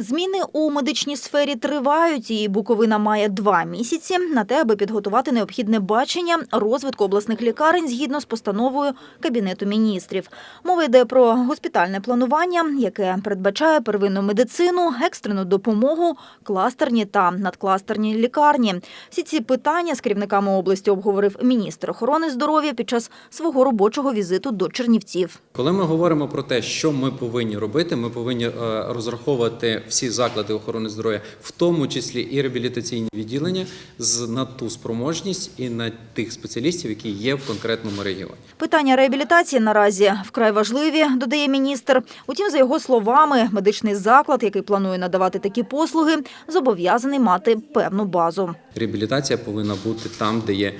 Зміни у медичній сфері тривають, і Буковина має два місяці на те, аби підготувати необхідне бачення розвитку обласних лікарень згідно з постановою Кабінету міністрів. Мова йде про госпітальне планування, яке передбачає первинну медицину, екстрену допомогу, кластерні та надкластерні лікарні. Всі ці питання з керівниками області обговорив міністр охорони здоров'я під час свого робочого візиту до Чернівців. Коли ми говоримо про те, що ми повинні робити, ми повинні е, розраховувати всі заклади охорони здоров'я, в тому числі і реабілітаційні відділення, з на ту спроможність і на тих спеціалістів, які є в конкретному регіоні. Питання реабілітації наразі вкрай важливі, додає міністр. Утім, за його словами, медичний заклад, який планує надавати такі послуги, зобов'язаний мати певну базу. Реабілітація повинна бути там, де є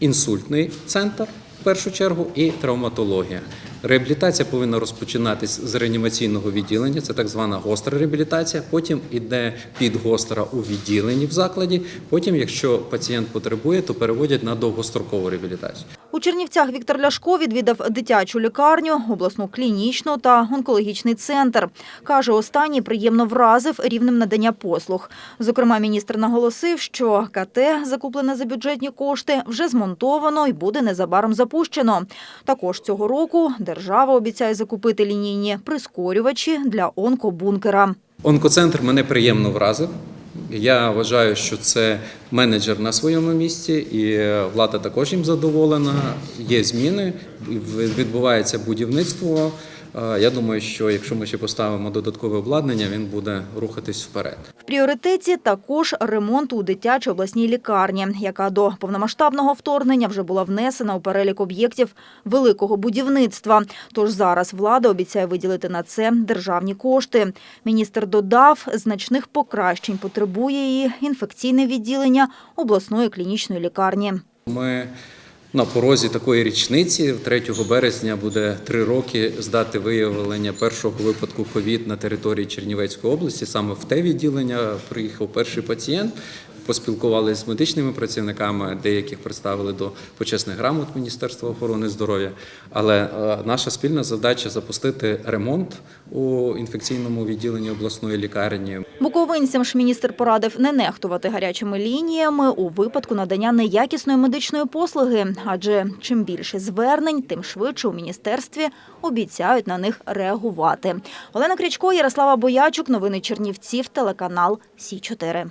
інсультний центр. В першу чергу і травматологія. Реабілітація повинна розпочинатись з реанімаційного відділення, це так звана гостра реабілітація. Потім іде підгостра у відділенні в закладі. Потім, якщо пацієнт потребує, то переводять на довгострокову реабілітацію. У Чернівцях Віктор Ляшко відвідав дитячу лікарню, обласну клінічну та онкологічний центр. Каже, останній приємно вразив рівнем надання послуг. Зокрема, міністр наголосив, що КТ, закуплене за бюджетні кошти, вже змонтовано і буде незабаром запущено. Також цього року держава обіцяє закупити лінійні прискорювачі для онкобункера. Онкоцентр мене приємно вразив. Я вважаю, що це менеджер на своєму місці, і влада також їм задоволена. Є зміни, відбувається будівництво. Е, Я думаю, що якщо ми ще поставимо додаткове обладнання, він буде рухатись вперед. В пріоритеті також ремонт у дитячій обласній лікарні, яка до повномасштабного вторгнення вже була внесена у перелік об'єктів великого будівництва. Тож зараз влада обіцяє виділити на це державні кошти. Міністр додав, значних покращень потребує і інфекційне відділення обласної клінічної лікарні. Ми на порозі такої річниці 3 березня буде три роки з дати виявлення першого випадку ковід на території Чернівецької області. Саме в те відділення приїхав перший пацієнт. Поспілкувалися з медичними працівниками, деяких представили до почесних грамот Міністерства охорони здоров'я. Але е, наша спільна задача запустити ремонт у інфекційному відділенні обласної лікарні. Буковинцям ж міністр порадив не нехтувати гарячими лініями у випадку надання неякісної медичної послуги, адже чим більше звернень, тим швидше у міністерстві обіцяють на них реагувати. Олена Крячко, Ярослава Боячук, новини Чернівців, телеканал Сі 4